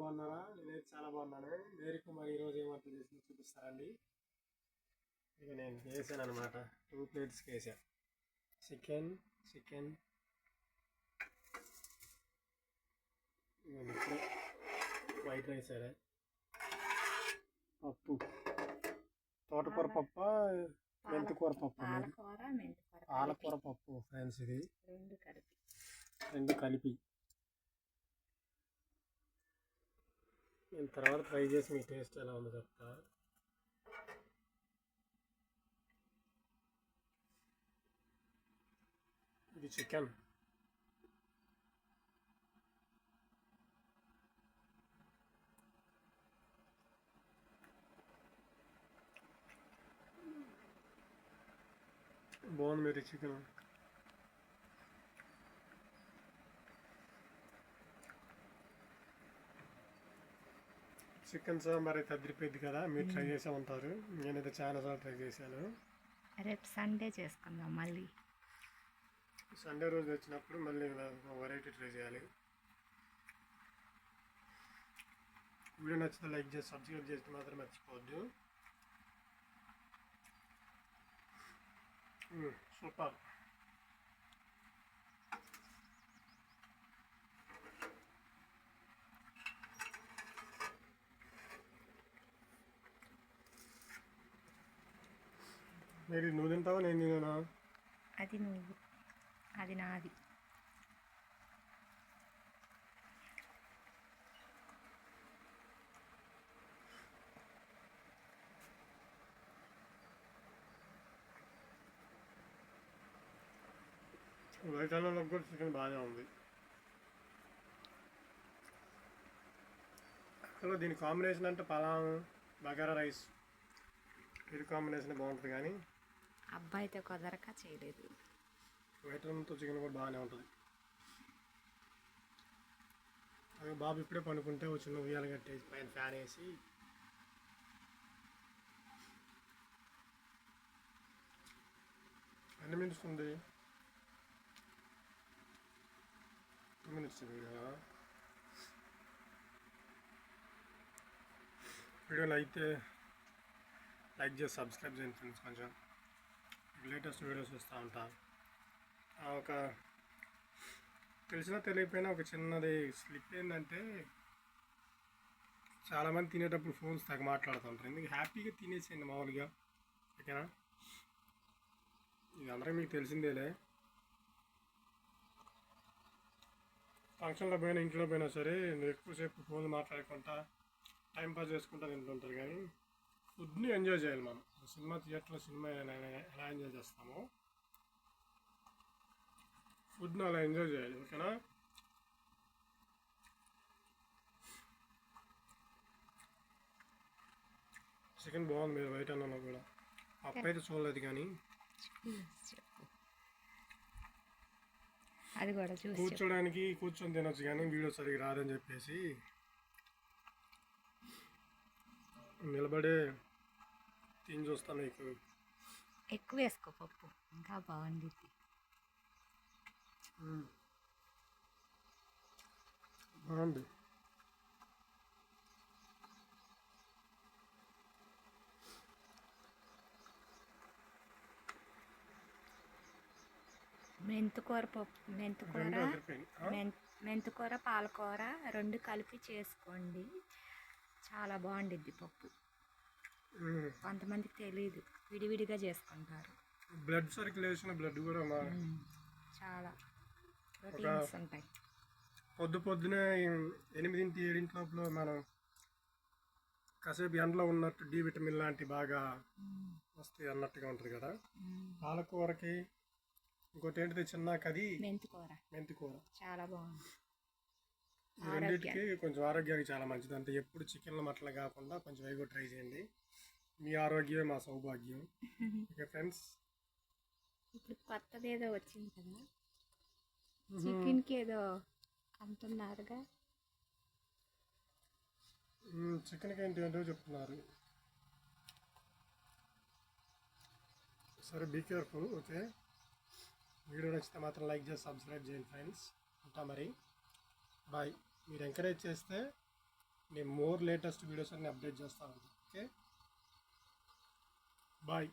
బాగున్నారా? నేనైతే చాలా బాగున్నాను. మేరీ కుమార్ ఈరోజు ఏం వంట చేసిందో చూపిస్తారండి. ఇక నేను వేసాను అనమాట టూ ప్లేట్స్కి వేసా చికెన్ చికెన్. వైట్ రైస్ అదే పప్పు. తోటకూర పప్పు? మెంతికూర పప్పు పాలకూర పప్పు ఫ్రెండ్స్ ఇది. రెండు కలిపి. రెండు కలిపి. నేను తర్వాత ట్రై చేసి మీ టేస్ట్ ఎలా ఉందో చెప్తా ఇది చికెన్ బాగుంది మీరు చికెన్ చికెన్ సాంబార్ అయితే అదిరిపోయింది కదా మీరు ట్రై చేసే ఉంటారు. నేనైతే చాలా సార్లు ట్రై చేశాను. రేపు సండే చేసుకుందాం మళ్ళీ. సండే రోజు వచ్చినప్పుడు మళ్ళీ వెరైటీ ట్రై చేయాలి. వీడియో నచ్చితే లైక్ చేసి సబ్స్క్రైబ్ చేస్తే మాత్రం మర్చిపోవద్దు. సూపర్. మీరు నువ్వు తింటావా నేను తిన్నానా అది నువ్వు. అది నాది. వైట్ అన్నంలో కూడా చికెన్ బాగానే ఉంది. అసలు దీని కాంబినేషన్ అంటే పలావ్ బగారా రైస్. ఇది కాంబినేషన్ బాగుంటుంది కానీ అబ్బాయితో కుదరక చేయలేదు. వైటమిన్తో చికెన్ కూడా బాగానే ఉంటుంది. అదే బాబు ఇప్పుడే పండుకుంటే ఒక చిన్న ఉయ్యాలు కట్టేసి పైన ఫ్యాన్ వేసి ఎన్ని మినిట్స్ ఉంది? టూ మినిట్స్ వీడియో వీడియోలు అయితే లైక్ చేసి సబ్స్క్రైబ్ చేయండి ఫ్రెండ్స్ కొంచెం. లేటెస్ట్ వీడియోస్ వస్తూ ఉంటాను ఆ ఒక తెలిసినా తెలియకపోయినా ఒక చిన్నది స్లిప్ ఏంటంటే చాలామంది తినేటప్పుడు ఫోన్స్ తగ్గ మాట్లాడుతుంటారు ఎందుకు హ్యాపీగా తినేసేయండి మామూలుగా. ఓకేనా? ఇది అందరికీ మీకు తెలిసిందేలే. ఫంక్షన్లో పోయినా ఇంట్లో పోయినా సరే నువ్వు ఎక్కువసేపు ఫోన్ మాట్లాడుకుంటా టైం పాస్ చేసుకుంటా తింటుంటారు కానీ ఫుడ్ని ఎంజాయ్ చేయాలి మనం. సినిమా థియేటర్లో సినిమా ఎలా ఎంజాయ్ చేస్తామో ఫుడ్ని అలా ఎంజాయ్ చేయాలి ఓకేనా? చికెన్ బాగుంది మీరు బయట అన్నంలో కూడా. పప్పు అయితే చూడలేదు కానీ. అది కూడా చూసి. కూర్చోడానికి కూర్చొని తినొచ్చు కానీ వీడియో సరిగ్గా రాదని చెప్పేసి నిలబడే తిని చూస్తాను నీకు? ఎక్కువ వేసుకో పప్పు ఇంకా బాగుండిద్ది. బాగుంది. మెంతుకూర పప్పు మెంతుకూర మెంతుకూర పాలకూర రెండు కలిపి చేసుకోండి. చాలా బాగుండిద్ది పప్పు. కొంతమందికి తెలియదు విడివిడిగా చేసుకుంటారు. బ్లడ్ సర్క్యులేషన్ బ్లడ్ కూడా మా చాలా ప్రోటీన్స్ ఉంటాయి. పొద్దు పొద్దునే ఎనిమిదింటి ఏడింటి లోపల మనం కాసేపు ఎండలో ఉన్నట్టు డి విటమిన్ లాంటి బాగా వస్తాయి అన్నట్టుగా ఉంటుంది కదా. పాలకూరకి ఇంకోటి ఏంటిది చిన్న కది మెంతికూర. మెంతి కూర చాలా బాగుంది. రెండింటికి కొంచెం ఆరోగ్యానికి చాలా మంచిది. అంటే ఎప్పుడు చికెన్లు మటన్లు కాకుండా కొంచెం అవి కూడా ట్రై చేయండి. మీ ఆరోగ్యమే మా సౌభాగ్యం. Okay friends. ఇప్పుడు కొత్తది ఏదో వచ్చింది కదా. చికెన్కి ఏదో అంటున్నారుగా. చికెన్కి ఏంటి ఏంటో చెప్తున్నారు. సరే బీ కేర్ఫుల్. ఓకే. వీడియో నచ్చితే మాత్రం లైక్ చేసి సబ్స్క్రైబ్ చేయండి ఫ్రెండ్స్. ఉంటా మరి. బాయ్. మీరు ఎంకరేజ్ చేస్తే నేను మోర్ లేటెస్ట్ వీడియోస్ అన్ని అప్డేట్ చేస్తాను ఓకే? బాయ్